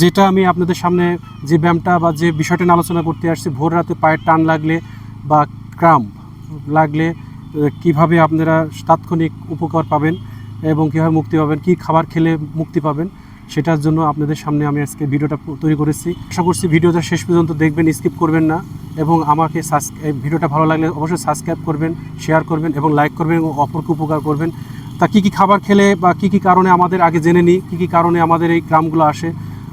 যেটা আমি আপনাদের সামনে যে ব্যায়ামটা বা যে বিষয়টা নিয়ে আলোচনা করতে আসছি, ভোর রাতে পায়ের টান লাগলে বা ক্রাম লাগলে কীভাবে আপনারা তাৎক্ষণিক উপকার পাবেন এবং কীভাবে মুক্তি পাবেন, কি খাবার খেলে মুক্তি পাবেন, সেটার জন্য আপনাদের সামনে আমি আজকে ভিডিওটা তৈরি করেছি। আশা করছি ভিডিওটা শেষ পর্যন্ত দেখবেন, স্কিপ করবেন না এবং আমাকে ভিডিওটা ভালো লাগলে অবশ্যই সাবস্ক্রাইব করবেন, শেয়ার করবেন এবং লাইক করবেন এবং অপরকে উপকার করবেন। তা কী কী খাবার খেলে বা কী কী কারণে আমাদের আগে জেনে নিই, কী কী কারণে আমাদের এই ক্রামগুলো আসে।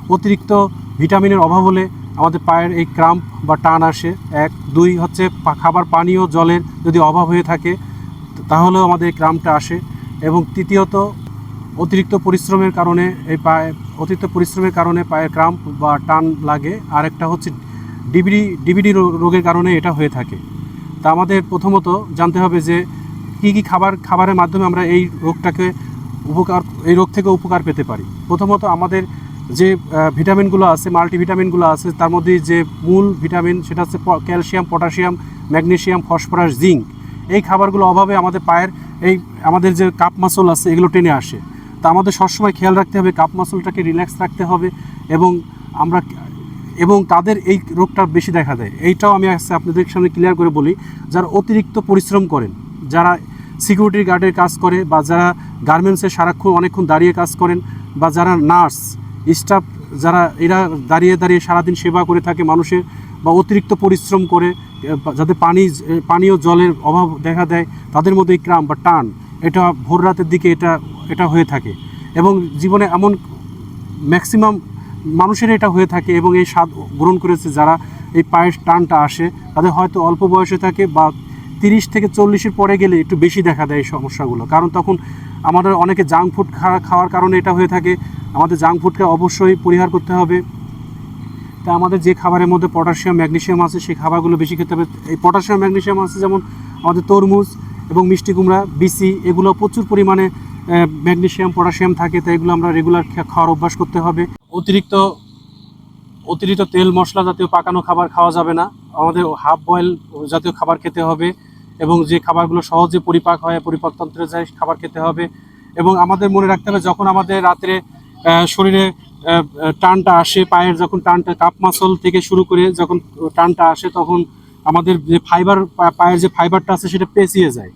অতিরিক্ত ভিটামিনের অভাব হলে আমাদের পায়ের এই ক্রাম্প বা টান আসে। এক। দুই হচ্ছে খাবার পানীয় জলের যদি অভাব হয়ে থাকে, তাহলেও আমাদের এই ক্রামটা আসে। এবং তৃতীয়ত, অতিরিক্ত পরিশ্রমের কারণে এই পায়ে, অতিরিক্ত পরিশ্রমের কারণে পায়ের ক্রাম্প বা টান লাগে। আর একটা হচ্ছে ডিবিডি ডিবিডি রোগের কারণে এটা হয়ে থাকে। তা আমাদের প্রথমত জানতে হবে যে কী কী খাবার, খাবারের মাধ্যমে আমরা এই রোগটাকে উপকার, এই রোগ থেকে উপকার পেতে পারি? প্রথমত আমাদের যে ভিটামিনগুলো আছে, মাল্টিভিটামিনগুলো আছে, তার মধ্যে যে মূল ভিটামিন সেটা হচ্ছে calcium, potassium, magnesium, phosphorus, zinc. এই খাবারগুলো অভাবে আমাদের পায়ের এই, আমাদের যে কাপ মাসল আছে, এগুলো টেনে আসে। তা আমাদের সবসময় খেয়াল রাখতে হবে, কাপ মাসলটাকে রিল্যাক্স রাখতে হবে এবং আমরা, এবং তাদের এই রোগটা বেশি দেখা দেয়। এইটাও আমি আসছে আপনাদের সামনে ক্লিয়ার করে বলি, যারা অতিরিক্ত পরিশ্রম করেন, যারা সিকিউরিটি গার্ডের কাজ করে বা যারা গার্মেন্টসে সারাক্ষণ অনেকক্ষণ দাঁড়িয়ে কাজ করেন বা যারা নার্স, স্টাফ যারা, এরা দাঁড়িয়ে দাঁড়িয়ে সারাদিন সেবা করে থাকে মানুষের বা অতিরিক্ত পরিশ্রম করে যাতে পানি, পানীয় জলের অভাব দেখা দেয়, তাদের মধ্যে ক্রাম বা টান, এটা ভোর রাতের দিকে এটা এটা হয়ে থাকে। এবং জীবনে এমন ম্যাক্সিমাম মানুষের এটা হয়ে থাকে এবং এই স্বাদ গ্রহণ করেছে যারা এই পায়ের টানটা আসে, তাদের হয়তো অল্প বয়সে থাকে বা তিরিশ থেকে চল্লিশের পরে গেলে একটু বেশি দেখা দেয় এই সমস্যাগুলো। কারণ তখন আমাদের অনেকে জাঙ্ক ফুড খাওয়ার কারণে এটা হয়ে থাকে। আমাদের জাঙ্ক ফুডকে অবশ্যই পরিহার করতে হবে। তা আমাদের যে খাবারের মধ্যে পটাশিয়াম ম্যাগনেসিয়াম আছে, সেই খাবারগুলো বেশি খেতে হবে। এই পটাশিয়াম ম্যাগনেসিয়াম আছে যেমন আমাদের তরমুজ এবং মিষ্টি কুমড়া, বিসি, এগুলো প্রচুর পরিমাণে ম্যাগনেশিয়াম, পটাশিয়াম থাকে তাই এগুলো আমরা রেগুলার খাওয়ার অভ্যাস করতে হবে। অতিরিক্ত অতিরিক্ত তেল মশলা জাতীয় পাকানো খাবার খাওয়া যাবে না। আমাদের হাফ বয়েল জাতীয় খাবার খেতে হবে। এবং যে খাবারগুলো সহজে পরিপাক হয়, পরিপাকতন্ত্রে যায়, খাবার খেতে হবে। এবং আমাদের মনে রাখতে হবে, যখন আমাদের রাত্রে শরীরে টানটা আসে, পায়ের যখন টানটা, কাপ মাসল থেকে শুরু করে যখন টানটা আসে, তখন আমাদের যে ফাইবার পায়ের যে ফাইবারটা আছে, সেটা পেঁচিয়ে যায়।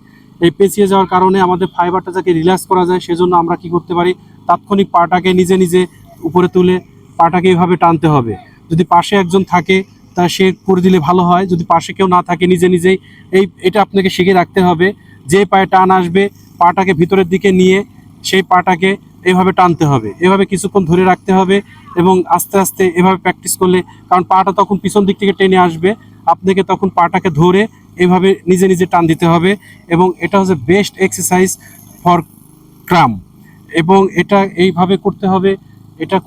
এই পেঁচিয়ে যাওয়ার কারণে আমাদের ফাইবারটা যাকে রিল্যাক্স করা যায়, সেজন্য আমরা কি করতে পারি? তাৎক্ষণিক পাটাকে নিজে নিজে উপরে তুলে, পাটাকে এইভাবে টানতে হবে। যদি পাশে একজন থাকে তা সে করে দিলে ভালো হয়। যদি পাশে কেউ না থাকে, নিজে নিজেই এই, এটা আপনাকে শিখে রাখতে হবে। যে পায়ে টান আসবে, পাটাকে ভিতরের দিকে নিয়ে সেই পাটাকে এভাবে টানতে হবে। এভাবে কিছুক্ষণ ধরে রাখতে হবে এবং আস্তে আস্তে এভাবে প্র্যাকটিস করলে, কারণ পাটা তখন পিছন দিক থেকে টেনে আসবে। আপনাকে তখন পাটাকে ধরে এভাবে নিজে নিজে টান দিতে হবে এবং এটা হচ্ছে বেস্ট এক্সারসাইজ ফর ক্রাম। এবং এটা এইভাবে করতে হবে, এটা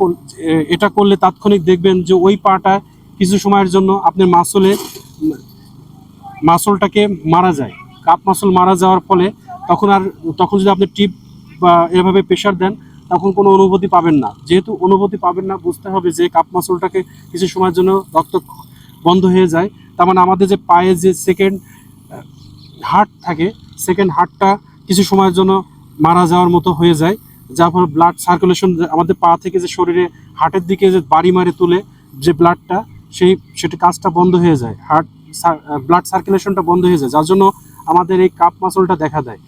এটা করলে তাৎক্ষণিক দেখবেন যে ওই পাটা কিছু সময়ের জন্য আপনার মাসলে মাসলটাকে মারা যায়। কাপ মাসল মারা যাওয়ার ফলে তখন আর, তখন যদি আপনি টিপ বা এভাবে প্রেশার দেন, তখন কোনো অনুভূতি পাবেন না। যেহেতু অনুভূতি পাবেন না, বুঝতে হবে যে কাপ মাসলটাকে কিছু সময়ের জন্য রক্ত বন্ধ হয়ে যায়। তার মানে আমাদের যে পায়ে যে সেকেন্ড হার্ট থাকে সেকেন্ড হার্টটা কিছু সময়ের জন্য মারা যাওয়ার মতো হয়ে যায়। যার ফলে ব্লাড সার্কুলেশন আমাদের পা থেকে যে শরীরে হার্টের দিকে যে বাড়ি মারে তুলে যে ব্লাডটা সেই সেটা কাজটা বন্ধ হয়ে যায়, হার্ট ব্লাড সার্কুলেশনটা বন্ধ হয়ে যায়, যার জন্য আমাদের এই কাপ মাসলটা দেখা দেয়।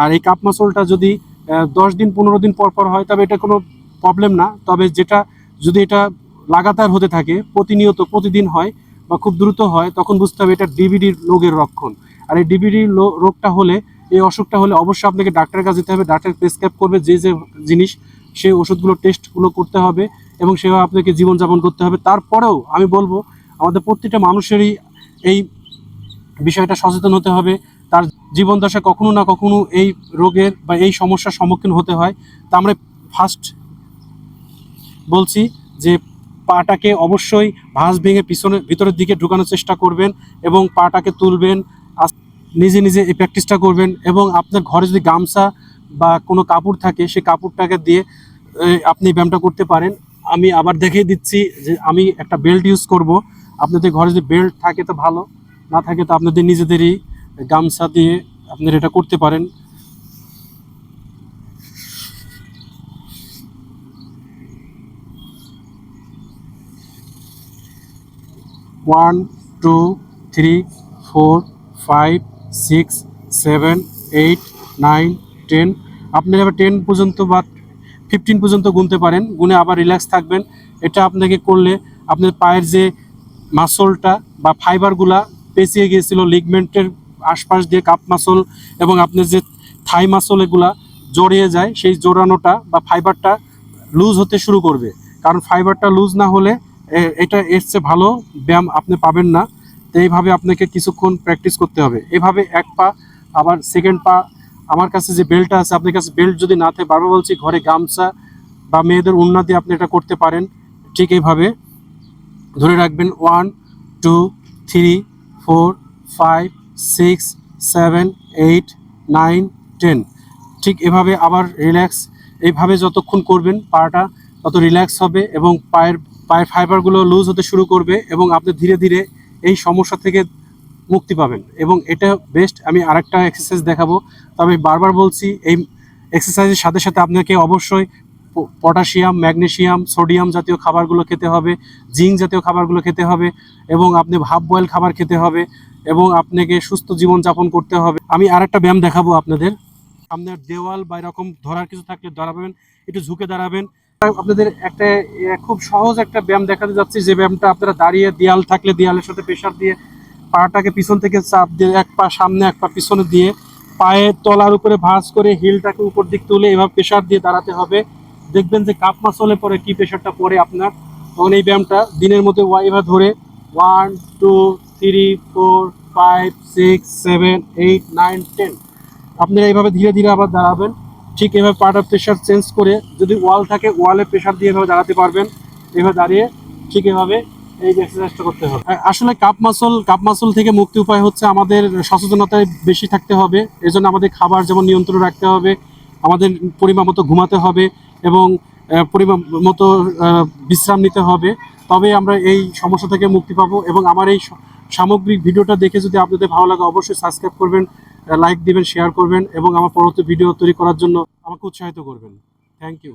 আর এই কাপ মাসলটা যদি দশ দিন, পনেরো দিন পর পর হয়, তবে এটা কোনো প্রবলেম না। তবে যেটা, যদি এটা লাগাতার হতে থাকে, প্রতিনিয়ত প্রতিদিন হয় বা খুব দ্রুত হয়, তখন বুঝতে হবে এটা ডিবিডি রোগের লক্ষণ। আর এই ডিবিডি রোগটা হলে, এই অসুখটা হলে অবশ্যই আপনাকে ডাক্তারের কাছে যেতে হবে। ডাক্তার প্রেসক্রাইব করবে যে যে জিনিস, সেই ওষুধগুলো টেস্টগুলো করতে হবে। এবং সেভাবে আপনাকে জীবনযাপন করতে হবে। তারপরেও আমি বলব, আমাদের প্রত্যেকটা মানুষেরই এই বিষয়টা সচেতন হতে হবে। তার জীবন দশা কখনো না কখনো এই রোগের বা এই সমস্যার সম্মুখীন হতে হয়। তা আমরা ফার্স্ট বলছি যে পাটাকে অবশ্যই ভাঁজ ভেঙে পিছনে, ভিতরের দিকে ঢুকানোর চেষ্টা করবেন এবং পাটাকে তুলবেন নিজে নিজে এই প্র্যাকটিসটা করবেন এবং আপনার ঘরে যদি গামছা বা কোনো কাপড় থাকে সেই কাপড়টাকে দিয়ে আপনি ব্যায়ামটা করতে পারেন। আমি আবার দেখিয়ে দিচ্ছি যে আমি একটা বেল্ট ইউজ করব। আপনাদের ঘরে যদি বেল্ট থাকে তো ভালো, না থাকে তো আপনাদের নিজেদেরই গামছা দিয়ে আপনারা এটা করতে পারেন। One two three four five six seven eight nine ten আপনারা টেন পর্যন্ত বা ফিফটিন পর্যন্ত গুনতে পারেন, গুনে আবার রিল্যাক্স থাকবেন। এটা আপনাকে করলে আপনার পায়ের যে মাসলটা বা ফাইবারগুলা পেঁচিয়ে গিয়েছিল লিগমেন্টের আশপাশ দিয়ে কাপ মাসল এবং আপনার যে থাই মাসল এগুলা জড়িয়ে যায়, সেই জোড়ানোটা বা ফাইবারটা লুজ হতে শুরু করবে। কারণ ফাইবারটা লুজ না হলে এটা এর চেয়ে ভালো ব্যায়াম আপনি পাবেন না। তো এইভাবে আপনাকে কিছুক্ষণ প্র্যাকটিস করতে হবে। এভাবে এক পা, আবার সেকেন্ড পা আমার কাছে যে বেল্টটা আছে, আপনার কাছে বেল্ট যদি না থাকে, বারবার বলছি, ঘরে গামছা বা মেয়েদের উন্নতি আপনি এটা করতে পারেন। ঠিক এইভাবে। ধরে রাখবেন one two three four five six seven eight nine ten ঠিক এভাবে আবার রিল্যাক্স এইভাবে যতক্ষণ করবেন, পাটা তত রিল্যাক্স হবে এবং পায়ের পায়ের ফাইবারগুলো লুজ হতে শুরু করবে এবং আপনি ধীরে ধীরে এই সমস্যা থেকে মুক্তি পাবেন। এবং এটা বেস্ট আমি আরেকটা এক্সারসাইজ দেখাবো। তবে বারবার বলছি, এই এক্সারসাইজের সাথে সাথে আপনাকে অবশ্যই পটাশিয়াম ম্যাগনেশিয়াম সোডিয়াম জাতীয় খাবারগুলো খেতে হবে জিঙ্ক জাতীয় খাবারগুলো খেতে হবে, এবং আপনি হাফ বয়েল খাবার খেতে হবে, এবং আপনাকে সুস্থ জীবনযাপন করতে হবে। আমি আরেকটা ব্যায়াম দেখাবো আপনাদের। আপনার দেওয়াল বা এরকম ধরার কিছু থাকলে দাঁড়াবেন, একটু ঝুঁকে দাঁড়াবেন। আপনাদের একটা খুব সহজ একটা ব্যায়াম দেখাতে যাচ্ছি, যে ব্যায়ামটা আপনারা দাঁড়িয়ে, দেয়াল থাকলে দেয়ালের সাথে প্রেশার দিয়ে পাটাকে পিছন থেকে চাপ দিয়ে এক পা সামনে, এক পা পিছনে দিয়ে পায়ের তলার উপরে ভাঁজ করে হিলটাকে উপর দিক তুলে এভাবে প্রেশার দিয়ে দাঁড়াতে হবে। দেখবেন যে কাপ মাসলে পরে কি প্রেশারটা পড়ে আপনার। তখন এই ব্যায়ামটা দিনের মধ্যে এভাবে ধরে one two three four five six seven eight nine ten আপনারা এইভাবে ধীরে ধীরে আবার দাঁড়াবেন। ঠিক এভাবে পাটা প্রেশার চেঞ্জ করে যদি ওয়াল থাকে ওয়ালে প্রেশার দিয়ে এভাবে দাঁড়াতে পারবেন। এভাবে দাঁড়িয়ে ঠিক এভাবে আসলে কাপ মাসল কাপ মাসল থেকে মুক্তি উপায় হচ্ছে আমাদের সচেতনতায় বেশি থাকতে হবে। এজন্য আমাদের খাবার যেমন নিয়ন্ত্রণ রাখতে হবে, আমাদের পরিমাণ মতো ঘুমাতে হবে এবং পরিমাণ মতো বিশ্রাম নিতে হবে। তবে আমরা এই সমস্যা থেকে মুক্তি পাবো এবং আমার এই সামগ্রিক ভিডিওটা দেখে যদি আপনাদের ভালো লাগে অবশ্যই সাবস্ক্রাইব করবেন লাইক দিবেন শেয়ার করবেন এবং আমার পরবর্তী ভিডিও তৈরি করার জন্য আমাকে উৎসাহিত করবেন। Thank you